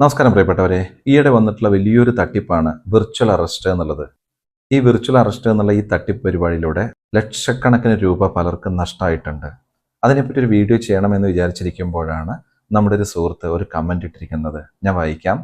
നമസ്കാരം പ്രിയപ്പെട്ടവരെ. ഈയിടെ വന്നിട്ടുള്ള വലിയൊരു തട്ടിപ്പാണ് വിർച്വൽ അറസ്റ്റ് എന്നുള്ളത്. ഈ വിർച്വൽ അറസ്റ്റ് എന്നുള്ള ഈ തട്ടിപ്പ് പരിപാടിയിലൂടെ ലക്ഷക്കണക്കിന് രൂപ പലർക്കും നഷ്ടമായിട്ടുണ്ട് അതിനെപ്പറ്റി ഒരു വീഡിയോ ചെയ്യണമെന്ന് വിചാരിച്ചിരിക്കുമ്പോഴാണ് നമ്മുടെ ഒരു സുഹൃത്ത് ഒരു കമന്റ് ഇട്ടിരിക്കുന്നത്. ഞാൻ വായിക്കാം.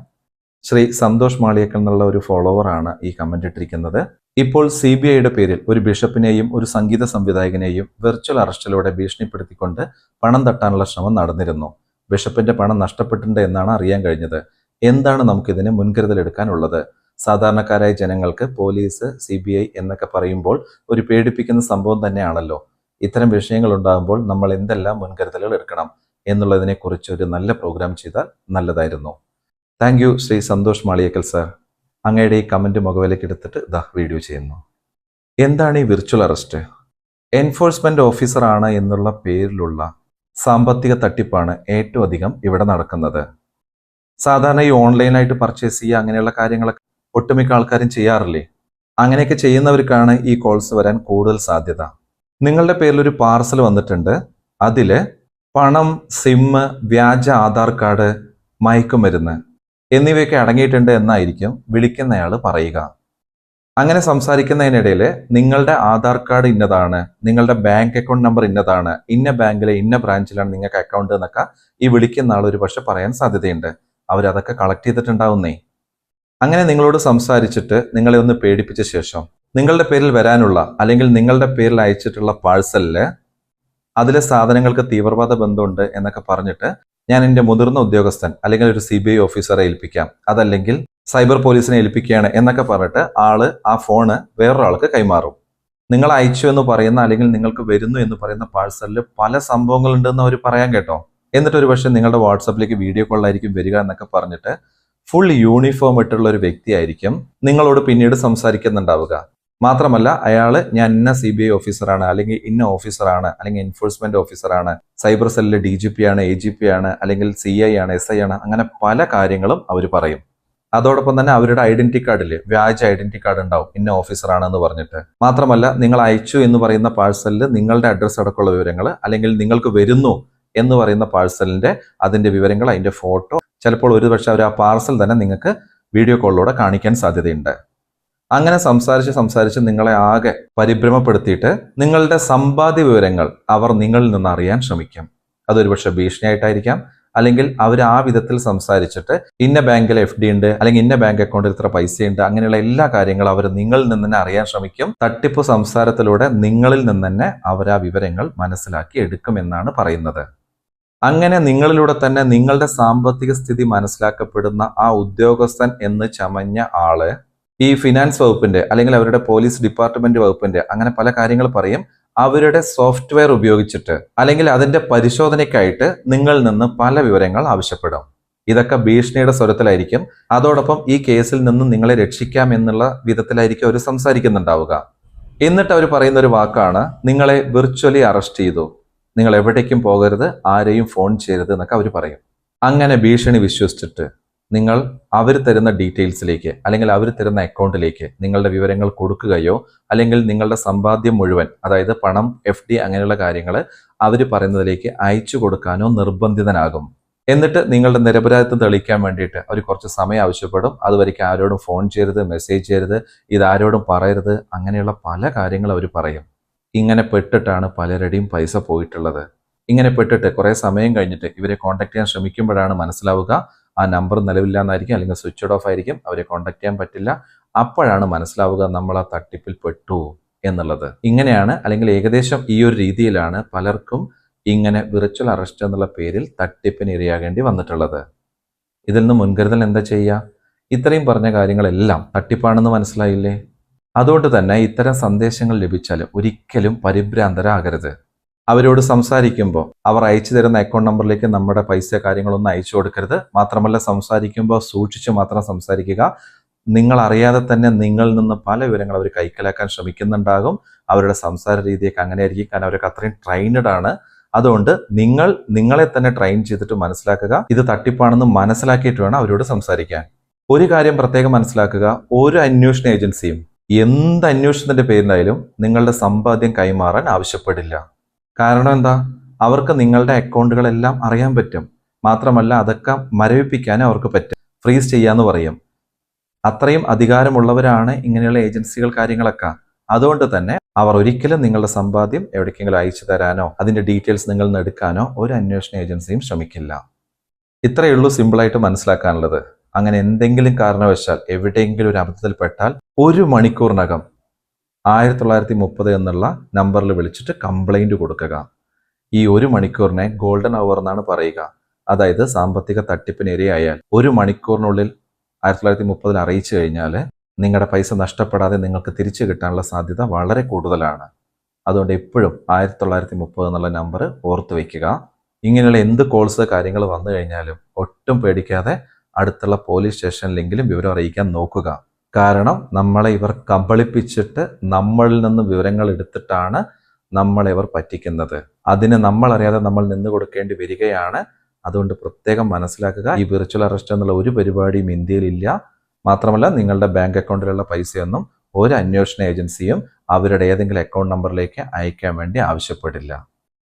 ശ്രീ സന്തോഷ് മാളിയക്കൽ എന്നുള്ള ഒരു ഫോളോവറാണ് ഈ കമന്റ് ഇട്ടിരിക്കുന്നത്. ഇപ്പോൾ സി ബി ഐയുടെ പേരിൽ ഒരു ബിഷപ്പിനെയും ഒരു സംഗീത സംവിധായകനെയും വിർച്വൽ അറസ്റ്റിലൂടെ ഭീഷണിപ്പെടുത്തിക്കൊണ്ട് പണം തട്ടാനുള്ള ശ്രമം നടന്നിരുന്നു. ബിഷപ്പിന്റെ പണം നഷ്ടപ്പെട്ടിട്ടുണ്ട് എന്നാണ് അറിയാൻ കഴിഞ്ഞത്. എന്താണ് നമുക്കിതിന് മുൻകരുതൽ എടുക്കാനുള്ളത്? സാധാരണക്കാരായ ജനങ്ങൾക്ക് പോലീസ് സി ബി ഐ എന്നൊക്കെ പറയുമ്പോൾ ഒരു പേടിപ്പിക്കുന്ന സംഭവം തന്നെയാണല്ലോ. ഇത്തരം വിഷയങ്ങൾ ഉണ്ടാകുമ്പോൾ നമ്മൾ എന്തെല്ലാം മുൻകരുതലുകൾ എടുക്കണം എന്നുള്ളതിനെ കുറിച്ച് ഒരു നല്ല പ്രോഗ്രാം ചെയ്താൽ നല്ലതായിരുന്നു. Thank Shri Santhosh Maliyakkal sir. അങ്ങയുടെ ഈ കമന്റ് മുഖവിലേക്ക് എടുത്തിട്ട് ഇതാ വീഡിയോ ചെയ്യുന്നു. എന്താണ് ഈ വിർച്വൽ അറസ്റ്റ് എൻഫോഴ്സ്മെന്റ് ഓഫീസറാണ് എന്നുള്ള പേരിലുള്ള സാമ്പത്തിക തട്ടിപ്പാണ് ഏറ്റവും അധികം ഇവിടെ നടക്കുന്നത്. സാധാരണ ഈ ഓൺലൈനായിട്ട് പർച്ചേസ് ചെയ്യുക അങ്ങനെയുള്ള കാര്യങ്ങളൊക്കെ ഒട്ടുമിക്ക ആൾക്കാരും ചെയ്യാറില്ലേ? അങ്ങനെയൊക്കെ ചെയ്യുന്നവർക്കാണ് ഈ കോൾസ് വരാൻ കൂടുതൽ സാധ്യത. നിങ്ങളുടെ പേരിൽ ഒരു പാർസൽ വന്നിട്ടുണ്ട്. അതിൽ പണം സിമ്മ് വ്യാജ ആധാർ കാർഡ് മയക്കുമരുന്ന് എന്നിവയൊക്കെ അടങ്ങിയിട്ടുണ്ട് എന്നായിരിക്കും വിളിക്കുന്നയാൾ പറയുക. അങ്ങനെ സംസാരിക്കുന്നതിനിടയിൽ നിങ്ങളുടെ ആധാർ കാർഡ് ഇന്നതാണ് നിങ്ങളുടെ ബാങ്ക് അക്കൗണ്ട് നമ്പർ ഇന്നതാണ് ഇന്ന ബാങ്കിലെ ഇന്ന ബ്രാഞ്ചിലാണ് നിങ്ങൾക്ക് അക്കൗണ്ട് എന്നൊക്കെ ഈ വിളിക്കുന്ന ആൾ ഒരു പക്ഷെ പറയാൻ സാധ്യതയുണ്ട്. അവരതൊക്കെ കളക്ട് ചെയ്തിട്ടുണ്ടാവുന്നേ. അങ്ങനെ നിങ്ങളോട് സംസാരിച്ചിട്ട് നിങ്ങളെ ഒന്ന് പേടിപ്പിച്ച ശേഷം നിങ്ങളുടെ പേരിൽ വരാനുള്ള അല്ലെങ്കിൽ നിങ്ങളുടെ പേരിൽ അയച്ചിട്ടുള്ള പാഴ്സലിൽ അതിലെ സാധനങ്ങൾക്ക് തീവ്രവാദ ബന്ധമുണ്ട് എന്നൊക്കെ പറഞ്ഞിട്ട് ഞാൻ എന്റെ മുതിർന്ന ഉദ്യോഗസ്ഥൻ അല്ലെങ്കിൽ ഒരു സി ബി ഐ ഓഫീസറെ ഏൽപ്പിക്കാം. അതല്ലെങ്കിൽ സൈബർ പോലീസിനെ ഏൽപ്പിക്കുകയാണ് എന്നൊക്കെ പറഞ്ഞിട്ട് ആൾ ആ ഫോണ് വേറൊരാൾക്ക് കൈമാറും. നിങ്ങൾ അയച്ചു എന്ന് പറയുന്ന അല്ലെങ്കിൽ നിങ്ങൾക്ക് വരുന്നു എന്ന് പറയുന്ന പാഴ്സലിൽ പല സംഭവങ്ങളുണ്ടെന്ന് അവർ പറയാൻ കേട്ടോ. എന്നിട്ട് പക്ഷേ നിങ്ങളുടെ വാട്സപ്പിലേക്ക് വീഡിയോ കോളായിരിക്കും വരിക എന്നൊക്കെ പറഞ്ഞിട്ട് ഫുൾ യൂണിഫോം ഇട്ടുള്ള ഒരു വ്യക്തിയായിരിക്കും നിങ്ങളോട് പിന്നീട് സംസാരിക്കുന്നുണ്ടാവുക. മാത്രമല്ല അയാൾ ഞാൻ ഇന്ന സി ബി ഐ ഓഫീസറാണ് അല്ലെങ്കിൽ ഇന്ന ഓഫീസറാണ് അല്ലെങ്കിൽ എൻഫോഴ്സ്മെന്റ് ഓഫീസറാണ് സൈബർ സെല്ലിലെ ഡി ജി പി ആണ് എ ജി പി ആണ് അല്ലെങ്കിൽ സി ഐ ആണ് എസ് ഐ ആണ് അങ്ങനെ പല കാര്യങ്ങളും അവർ പറയും. അതോടൊപ്പം തന്നെ അവരുടെ ഐഡന്റിറ്റി കാർഡിൽ വ്യാജ ഐഡന്റിറ്റി കാർഡ് ഉണ്ടാവും. ഇന്ന ഓഫീസറാണെന്ന് പറഞ്ഞിട്ട്. മാത്രമല്ല നിങ്ങൾ അയച്ചു എന്ന് പറയുന്ന പാഴ്സലിൽ നിങ്ങളുടെ അഡ്രസ്സ് അടക്കമുള്ള വിവരങ്ങൾ അല്ലെങ്കിൽ നിങ്ങൾക്ക് വരുന്നു എന്ന് പറയുന്ന പാഴ്സലിന്റെ അതിന്റെ വിവരങ്ങൾ അതിന്റെ ഫോട്ടോ. ചിലപ്പോൾ ഒരു പക്ഷെ അവർ ആ പാർസൽ തന്നെ നിങ്ങൾക്ക് വീഡിയോ കോളിലൂടെ കാണിക്കാൻ സാധ്യതയുണ്ട്. അങ്ങനെ സംസാരിച്ച് സംസാരിച്ച് നിങ്ങളെ ആകെ പരിഭ്രമപ്പെടുത്തിയിട്ട് നിങ്ങളുടെ സമ്പാദ്യ വിവരങ്ങൾ അവർ നിങ്ങളിൽ നിന്ന് അറിയാൻ ശ്രമിക്കും. അതൊരുപക്ഷെ ഭീഷണിയായിട്ടായിരിക്കാം. അല്ലെങ്കിൽ അവർ ആ വിധത്തിൽ സംസാരിച്ചിട്ട് ഇന്ന ബാങ്കിൽ എഫ് ഡി ഉണ്ട് അല്ലെങ്കിൽ ഇന്ന ബാങ്ക് അക്കൗണ്ടിൽ ഇത്ര പൈസയുണ്ട് അങ്ങനെയുള്ള എല്ലാ കാര്യങ്ങളും അവർ നിങ്ങളിൽ നിന്ന് തന്നെ അറിയാൻ ശ്രമിക്കും. തട്ടിപ്പ് സംസാരത്തിലൂടെ നിങ്ങളിൽ നിന്ന് തന്നെ അവർ ആ വിവരങ്ങൾ മനസ്സിലാക്കി എടുക്കും എന്നാണ് പറയുന്നത്. അങ്ങനെ നിങ്ങളിലൂടെ തന്നെ നിങ്ങളുടെ സാമ്പത്തിക സ്ഥിതി മനസ്സിലാക്കപ്പെടുന്ന ആ ഉദ്യോഗസ്ഥൻ എന്ന് ചമഞ്ഞ ആൾ ഈ ഫിനാൻസ് വകുപ്പിന്റെ അല്ലെങ്കിൽ അവരുടെ പോലീസ് ഡിപ്പാർട്ട്മെന്റ് വകുപ്പിന്റെ അങ്ങനെ പല കാര്യങ്ങൾ പറയും. അവരുടെ സോഫ്റ്റ്വെയർ ഉപയോഗിച്ചിട്ട് അല്ലെങ്കിൽ അതിന്റെ പരിശോധനയ്ക്കായിട്ട് നിങ്ങളിൽ നിന്ന് പല വിവരങ്ങൾ ആവശ്യപ്പെടും. ഇതൊക്കെ ഭീഷണിയുടെ സ്വരത്തിലായിരിക്കും. അതോടൊപ്പം ഈ കേസിൽ നിന്നും നിങ്ങളെ രക്ഷിക്കാം എന്നുള്ള വിധത്തിലായിരിക്കും അവർ സംസാരിക്കുന്നുണ്ടാവുക. എന്നിട്ട് അവർ പറയുന്ന ഒരു വാക്കാണ് നിങ്ങളെ വിർച്വലി അറസ്റ്റ് ചെയ്തു. നിങ്ങൾ എവിടേക്കും പോകരുത് ആരെയും ഫോൺ ചെയ്യരുത് എന്നൊക്കെ അവർ പറയും. അങ്ങനെ ഭീഷണി വിശ്വസിച്ചിട്ട് നിങ്ങൾ അവർ തരുന്ന ഡീറ്റെയിൽസിലേക്ക് അല്ലെങ്കിൽ അവർ തരുന്ന അക്കൗണ്ടിലേക്ക് നിങ്ങളുടെ വിവരങ്ങൾ കൊടുക്കുകയോ അല്ലെങ്കിൽ നിങ്ങളുടെ സമ്പാദ്യം മുഴുവൻ അതായത് പണം എഫ് ഡി അങ്ങനെയുള്ള കാര്യങ്ങൾ അവർ പറയുന്നതിലേക്ക് അയച്ചു കൊടുക്കാനോ നിർബന്ധിതനാകും. എന്നിട്ട് നിങ്ങളുടെ നിരപരാധിത്വം തെളിയിക്കാൻ വേണ്ടിയിട്ട് അവർ കുറച്ച് സമയം ആവശ്യപ്പെടും. അതുവരേക്കും ആരോടും ഫോൺ ചെയ്യരുത് മെസ്സേജ് ചെയ്യരുത് ഇതാരോടും പറയരുത് അങ്ങനെയുള്ള പല കാര്യങ്ങൾ അവർ പറയും. ഇങ്ങനെ പെട്ടിട്ടാണ് പലരുടെയും പൈസ പോയിട്ടുള്ളത്. ഇങ്ങനെ പെട്ടിട്ട് കുറേ സമയം കഴിഞ്ഞിട്ട് ഇവരെ കോൺടാക്ട് ചെയ്യാൻ ശ്രമിക്കുമ്പോഴാണ് മനസ്സിലാവുക ആ നമ്പർ നിലവില്ലാന്നായിരിക്കും അല്ലെങ്കിൽ സ്വിച്ച് ഓഫ് ആയിരിക്കും അവരെ കോൺടാക്ട് ചെയ്യാൻ പറ്റില്ല. അപ്പോഴാണ് മനസ്സിലാവുക നമ്മൾ ആ തട്ടിപ്പിൽ പെട്ടു എന്നുള്ളത്. ഇങ്ങനെയാണ് അല്ലെങ്കിൽ ഏകദേശം ഈ ഒരു രീതിയിലാണ് പലർക്കും ഇങ്ങനെ വിർച്വൽ അറസ്റ്റ് എന്നുള്ള പേരിൽ തട്ടിപ്പിന് ഇരയാകേണ്ടി വന്നിട്ടുള്ളത്. ഇതിൽ നിന്ന് മുൻകരുതൽ എന്താ ചെയ്യുക? ഇത്രയും പറഞ്ഞ കാര്യങ്ങളെല്ലാം തട്ടിപ്പാണെന്ന് മനസ്സിലായില്ലേ? അതുകൊണ്ട് തന്നെ ഇത്തരം സന്ദേശങ്ങൾ ലഭിച്ചാൽ ഒരിക്കലും പരിഭ്രാന്തരാകരുത്. അവരോട് സംസാരിക്കുമ്പോൾ അവർ അയച്ചു തരുന്ന അക്കൗണ്ട് നമ്പറിലേക്ക് നമ്മുടെ പൈസ കാര്യങ്ങളൊന്നും അയച്ചു കൊടുക്കരുത്. മാത്രമല്ല സംസാരിക്കുമ്പോൾ സൂക്ഷിച്ച് മാത്രം സംസാരിക്കുക. നിങ്ങൾ അറിയാതെ തന്നെ നിങ്ങളിൽ നിന്ന് പല വിവരങ്ങൾ അവർ കൈക്കലാക്കാൻ ശ്രമിക്കുന്നുണ്ടാകും. അവരുടെ സംസാര രീതിയൊക്കെ അങ്ങനെ ആയിരിക്കും കാരണം അവരൊക്കെ അത്രയും ട്രെയിനഡ് ആണ്. അതുകൊണ്ട് നിങ്ങൾ നിങ്ങളെ തന്നെ ട്രെയിൻ ചെയ്തിട്ട് മനസ്സിലാക്കുക. ഇത് തട്ടിപ്പാണെന്ന് മനസ്സിലാക്കിയിട്ട് വേണം അവരോട് സംസാരിക്കാൻ. ഒരു കാര്യം പ്രത്യേകം മനസ്സിലാക്കുക. ഒരു അന്വേഷണ ഏജൻസിയും എന്ത് അന്വേഷണത്തിന്റെ പേരിലായാലും നിങ്ങളുടെ സമ്പാദ്യം കൈമാറാൻ ആവശ്യപ്പെടില്ല. കാരണം എന്താ? അവർക്ക് നിങ്ങളുടെ അക്കൗണ്ടുകളെല്ലാം അറിയാൻ പറ്റും. മാത്രമല്ല അതൊക്കെ മരവിപ്പിക്കാനും അവർക്ക് പറ്റും. ഫ്രീസ് ചെയ്യാന്ന് പറയും. അത്രയും അധികാരമുള്ളവരാണ് ഇങ്ങനെയുള്ള ഏജൻസികൾ കാര്യങ്ങളൊക്കെ. അതുകൊണ്ട് തന്നെ അവർ ഒരിക്കലും നിങ്ങളുടെ സമ്പാദ്യം എവിടേക്കെങ്കിലും അയച്ചു തരാനോ അതിന്റെ ഡീറ്റെയിൽസ് നിങ്ങളിൽ നിന്ന് എടുക്കാനോ ഒരു അന്വേഷണ ഏജൻസിയും ശ്രമിക്കില്ല. ഇത്രയേ ഉള്ളൂ സിമ്പിളായിട്ട് മനസ്സിലാക്കാനുള്ളത്. അങ്ങനെ എന്തെങ്കിലും കാരണവശാൽ എവിടെയെങ്കിലും ഒരു അബദ്ധത്തിൽപ്പെട്ടാൽ ഒരു മണിക്കൂറിനകം ആയിരത്തി തൊള്ളായിരത്തി മുപ്പത് എന്നുള്ള നമ്പറിൽ വിളിച്ചിട്ട് കംപ്ലൈന്റ് കൊടുക്കുക. ഈ ഒരു മണിക്കൂറിനെ ഗോൾഡൻ അവർ എന്നാണ് പറയുക. അതായത് സാമ്പത്തിക തട്ടിപ്പിന് ഇരയായാൽ ഒരു മണിക്കൂറിനുള്ളിൽ ആയിരത്തി തൊള്ളായിരത്തി മുപ്പതിൽ അറിയിച്ചു കഴിഞ്ഞാൽ നിങ്ങളുടെ പൈസ നഷ്ടപ്പെടാതെ നിങ്ങൾക്ക് തിരിച്ചു കിട്ടാനുള്ള സാധ്യത വളരെ കൂടുതലാണ്. അതുകൊണ്ട് എപ്പോഴും ആയിരത്തി തൊള്ളായിരത്തി മുപ്പത് എന്നുള്ള നമ്പർ ഓർത്തു വയ്ക്കുക ഇങ്ങനെയുള്ള എന്ത് കോൾസ് കാര്യങ്ങൾ വന്നു കഴിഞ്ഞാലും ഒട്ടും പേടിക്കാതെ അടുത്തുള്ള പോലീസ് സ്റ്റേഷനിലെങ്കിലും വിവരം അറിയിക്കാൻ നോക്കുക. കാരണം നമ്മളെ ഇവർ കബളിപ്പിച്ചിട്ട് നമ്മളിൽ നിന്ന് വിവരങ്ങൾ എടുത്തിട്ടാണ് നമ്മളെ ഇവർ പറ്റിക്കുന്നത്. അതിന് നമ്മൾ അറിയാതെ നമ്മൾ നിന്ന് കൊടുക്കേണ്ടി വരികയാണ്. അതുകൊണ്ട് പ്രത്യേകം മനസ്സിലാക്കുക. ഈ വിർച്വൽ അറസ്റ്റ് എന്നുള്ള ഒരു പരിപാടിയും ഇന്ത്യയിലില്ല മാത്രമല്ല നിങ്ങളുടെ ബാങ്ക് അക്കൗണ്ടിലുള്ള പൈസയൊന്നും ഒരു അന്വേഷണ ഏജൻസിയും അവരുടെ ഏതെങ്കിലും അക്കൗണ്ട് നമ്പറിലേക്ക് അയക്കാൻ വേണ്ടി ആവശ്യപ്പെടില്ല.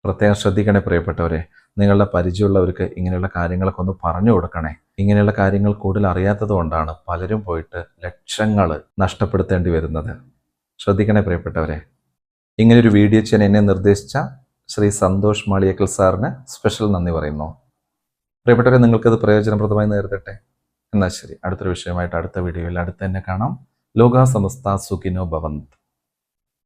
പ്രത്യേകം ശ്രദ്ധിക്കണേ പ്രിയപ്പെട്ടവരെ. നിങ്ങളുടെ പരിചയമുള്ളവർക്ക് ഇങ്ങനെയുള്ള കാര്യങ്ങളൊക്കെ ഒന്ന് പറഞ്ഞു കൊടുക്കണേ. ഇങ്ങനെയുള്ള കാര്യങ്ങൾ കൂടുതൽ അറിയാത്തത് കൊണ്ടാണ് പലരും പോയിട്ട് ലക്ഷങ്ങൾ നഷ്ടപ്പെടുത്തേണ്ടി വരുന്നത്. ശ്രദ്ധിക്കണേ പ്രിയപ്പെട്ടവരെ. ഇങ്ങനൊരു വീഡിയോ ചെയ്യാൻ എന്നെ നിർദ്ദേശിച്ച ശ്രീ സന്തോഷ് മാളിയക്കൽ സാറിന് സ്പെഷ്യൽ നന്ദി പറയുന്നു. പ്രിയപ്പെട്ടവരെ നിങ്ങൾക്കത് പ്രയോജനപ്രദമായി നേരിടട്ടെ. എന്നാൽ ശരി അടുത്തൊരു വിഷയമായിട്ട് അടുത്ത വീഡിയോയിൽ അടുത്ത് തന്നെ കാണാം. ലോക സമസ്ത സുഖിനോ ഭവന്ത്.